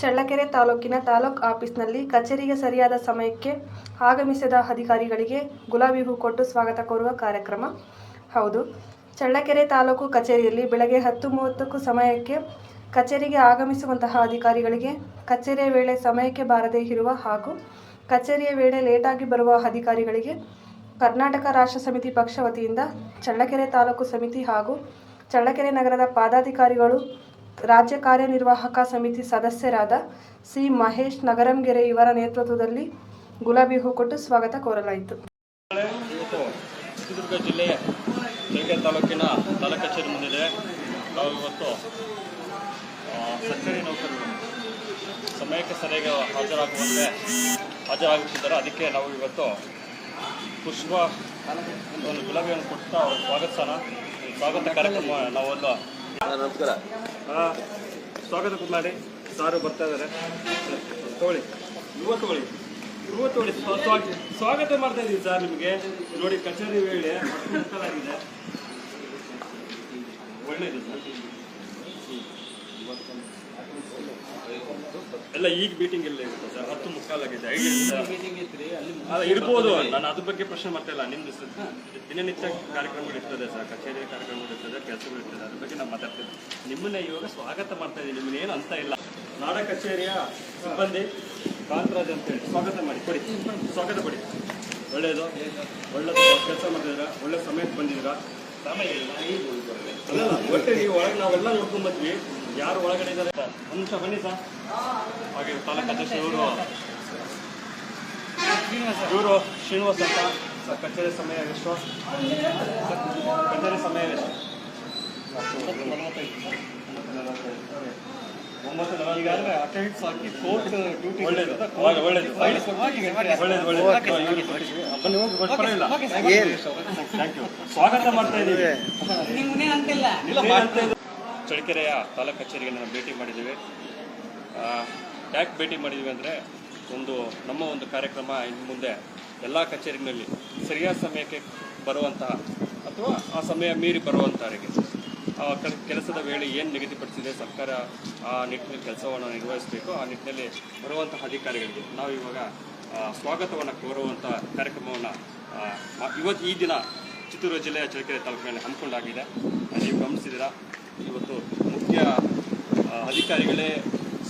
ಚಳ್ಳಕೆರೆ ತಾಲೂಕಿನ ತಾಲೂಕು ಆಫೀಸ್ನಲ್ಲಿ ಕಚೇರಿಗೆ ಸರಿಯಾದ ಸಮಯಕ್ಕೆ ಆಗಮಿಸಿದ ಅಧಿಕಾರಿಗಳಿಗೆ ಗುಲಾಬಿ ಹೂ ಕೊಟ್ಟು ಸ್ವಾಗತ ಕೋರುವ ಕಾರ್ಯಕ್ರಮ. ಹೌದು, ಚಳ್ಳಕೆರೆ ತಾಲೂಕು ಕಚೇರಿಯಲ್ಲಿ ಬೆಳಗ್ಗೆ ಹತ್ತು ಮೂವತ್ತಕ್ಕೂ ಸಮಯಕ್ಕೆ ಕಚೇರಿಗೆ ಆಗಮಿಸುವಂತಹ ಅಧಿಕಾರಿಗಳಿಗೆ ಕಚೇರಿಯ ವೇಳೆ ಸಮಯಕ್ಕೆ ಬಾರದೇ ಇರುವ ಹಾಗೂ ಕಚೇರಿಯ ವೇಳೆ ಲೇಟಾಗಿ ಬರುವ ಅಧಿಕಾರಿಗಳಿಗೆ ಕರ್ನಾಟಕ ರಾಷ್ಟ್ರ ಸಮಿತಿ ಪಕ್ಷ ವತಿಯಿಂದ ಚಳ್ಳಕೆರೆ ತಾಲೂಕು ಸಮಿತಿ ಹಾಗೂ ಚಳ್ಳಕೆರೆ ನಗರದ ಪಾದಾಧಿಕಾರಿಗಳು ರಾಜ್ಯ ಕಾರ್ಯನಿರ್ವಾಹಕ ಸಮಿತಿ ಸದಸ್ಯರಾದ ಸಿ. ಮಹೇಶ್ ನಗರಂಗೆರೆ ಇವರ ನೇತೃತ್ವದಲ್ಲಿ ಗುಲಾಬಿ ಹೂ ಕೊಟ್ಟು ಸ್ವಾಗತ ಕೋರಲಾಯಿತು. ಚಿತ್ರದುರ್ಗ ಜಿಲ್ಲೆ ಚಳ್ಳಕೆರೆ ತಾಲೂಕಿನ ತಾಲೂಕು ಕಚೇರಿ ಮುಂದಿದೆ. ನಾವು ಇವತ್ತು ಸರ್ಕಾರಿ ನೌಕರರು, ಸಮಯಕ್ಕೆ ಸರಿಯಾಗಿ ಹಾಜರಾಗುವಂತೆ ಹಾಜರಾಗುತ್ತಿದ್ದಾರೆ. ಅದಕ್ಕೆ ನಾವು ಇವತ್ತು ಪುಷ್ಪ ಒಂದು ಗುಲಾಬಿಯನ್ನು ಕೊಟ್ಟು ಸ್ವಾಗತಿಸೋಣ. ಸ್ವಾಗತ ಕಾರ್ಯಕ್ರಮ ನಾವೊಂದು ನಮಸ್ಕಾರ. ಸ್ವಾಗತ ಮಾಡಿ ಸಾರು ಬರ್ತಾ ಇದ್ದಾರೆ ತಗೊಳ್ಳಿ ಯುವ ತಗೊಳ್ಳಿ ಯುವ ಸ್ವಾಗ- ಸ್ವಾಗತ ಮಾಡ್ತಾ ಇದ್ದೀವಿ ಸರ್ ನಿಮಗೆ. ನೋಡಿ, ಕಚೇರಿ ವೇಳೆ ಆಗಿದೆ ಒಳ್ಳೇದು ಸರ್. ಎಲ್ಲ ಈಗ ಮೀಟಿಂಗ್ ಎಲ್ಲ ಇರುತ್ತೆ ಸರ್ ಹತ್ತು ಮುಕ್ಕಾಲಾಗಿದೆ. ಇರ್ಬೋದು ನಾನು ಅದ್ರ ಬಗ್ಗೆ ಪ್ರಶ್ನೆ ಮಾಡ್ತಾ ಇಲ್ಲ ನಿಮ್ದು ದಿನನಿತ್ಯ ಕಾರ್ಯಕ್ರಮಗಳು ಇರ್ತದೆ ಸರ್ ಕಚೇರಿ ಕಾರ್ಯಕ್ರಮಗಳು ಇರ್ತದೆ ಕೆಲಸಗಳು ಇರ್ತದೆ ಅದ್ರ ಬಗ್ಗೆ ನಾವು ಮಾತಾಡ್ತೀವಿ ನಿಮ್ಮನ್ನ ಇವಾಗ ಸ್ವಾಗತ ಮಾಡ್ತಾ ಇದ್ದೀನಿ ನಿಮ್ಮನ್ನ ಏನು ಅಂತ ಇಲ್ಲ. ನಾಡ ಕಚೇರಿಯ ಸಿಬ್ಬಂದಿ ಕಾಂತರಾಜ್ ಅಂತೇಳಿ ಸ್ವಾಗತ ಮಾಡಿ ಕೊಡಿ. ಸ್ವಾಗತ ಕೊಡಿ. ಒಳ್ಳೆಯದು ಒಳ್ಳೆ ಕೆಲಸ ಮಾಡಿದ್ರ ಒಳ್ಳೆ ಸಮಯಕ್ಕೆ ಬಂದಿದ್ದೀರಾ. ಅಲ್ಲ ಒಟ್ಟೆ ನೀವು ಒಳಗೆ ನಾವೆಲ್ಲ ನೋಡ್ಕೊಂಡ್ ಬಂದ್ವಿ. ಯಾರು ಒಳಗಡೆ ಇದ್ದಾರೆ? ಒಂದು ಬನ್ನಿ ಸರ್. ಹಾಗೆ ತಾಲೂಕು ಅಧ್ಯಕ್ಷ ಇವರು. ಇವರು ಶ್ರೀನಿವಾಸ್ ಅಂತ. ಸರ್, ಕಚೇರಿ ಸಮಯ ಎಷ್ಟು? ಕಚೇರಿ ಸಮಯ ಎಷ್ಟು. ಈಗಾಗಲೇ ಹಾಕಿ ಕೋರ್ಟ್ ಡ್ಯೂಟಿ ಒಳ್ಳೇದು. ಒಳ್ಳೆ- ಒಳ್ಳೇದು. ಪರವಾಗಿಲ್ಲ ಥ್ಯಾಂಕ್ ಯು ಸ್ವಾಗತ ಮಾಡ್ತಾ ಇದ್ದೀವಿ. ಚಳ್ಳಕೆರೆಯ ತಾಲೂಕು ಕಚೇರಿಗೆ ನಾವು ಭೇಟಿ ಮಾಡಿದ್ದೀವಿ. ಆ, ಯಾಕೆ ಭೇಟಿ ಮಾಡಿದ್ದೀವಿ ಅಂದರೆ ಒಂದು ನಮ್ಮ ಒಂದು ಕಾರ್ಯಕ್ರಮ ಇನ್ನು ಮುಂದೆ ಎಲ್ಲ ಕಚೇರಿಗಳಲ್ಲಿ ಸರಿಯಾದ ಸಮಯಕ್ಕೆ ಬರುವಂತಹ ಅಥವಾ ಆ ಸಮಯ ಮೀರಿ ಬರುವಂಥವರಿಗೆ ಕೆಲಸದ ವೇಳೆ ಏನು ನಿಗದಿಪಡಿಸಿದೆ ಸರ್ಕಾರ ಆ ನಿಟ್ಟಿನಲ್ಲಿ ಕೆಲಸವನ್ನು ನಿರ್ವಹಿಸಬೇಕು, ಆ ನಿಟ್ಟಿನಲ್ಲಿ ಬರುವಂತಹ ಅಧಿಕಾರಿಗಳಿಗೆ ನಾವು ಇವಾಗ ಸ್ವಾಗತವನ್ನು ಕೋರುವಂಥ ಕಾರ್ಯಕ್ರಮವನ್ನು ಇವತ್ತು ಈ ದಿನ ಚಿತ್ತೂರು ಜಿಲ್ಲೆಯ ಚಳ್ಳಕೆರೆ ತಾಲೂಕಿನಲ್ಲಿ ಹಮ್ಮಿಕೊಂಡಾಗಿದೆ. ನೀವು ಗಮನಿಸಿದ್ದೀರಾ? ಇವತ್ತು ಮುಖ್ಯ ಅಧಿಕಾರಿಗಳೇ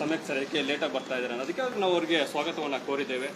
ಸಮಯಕ್ಕೆ ಸರಿಯಕ್ಕೆ ಲೇಟಾಗಿ ಬರ್ತಾ ಇದ್ದಾರೆ ಅನ್ನೋದಕ್ಕೆ ನಾವು ಅವರಿಗೆ ಸ್ವಾಗತವನ್ನು ಕೋರಿದ್ದೇವೆ.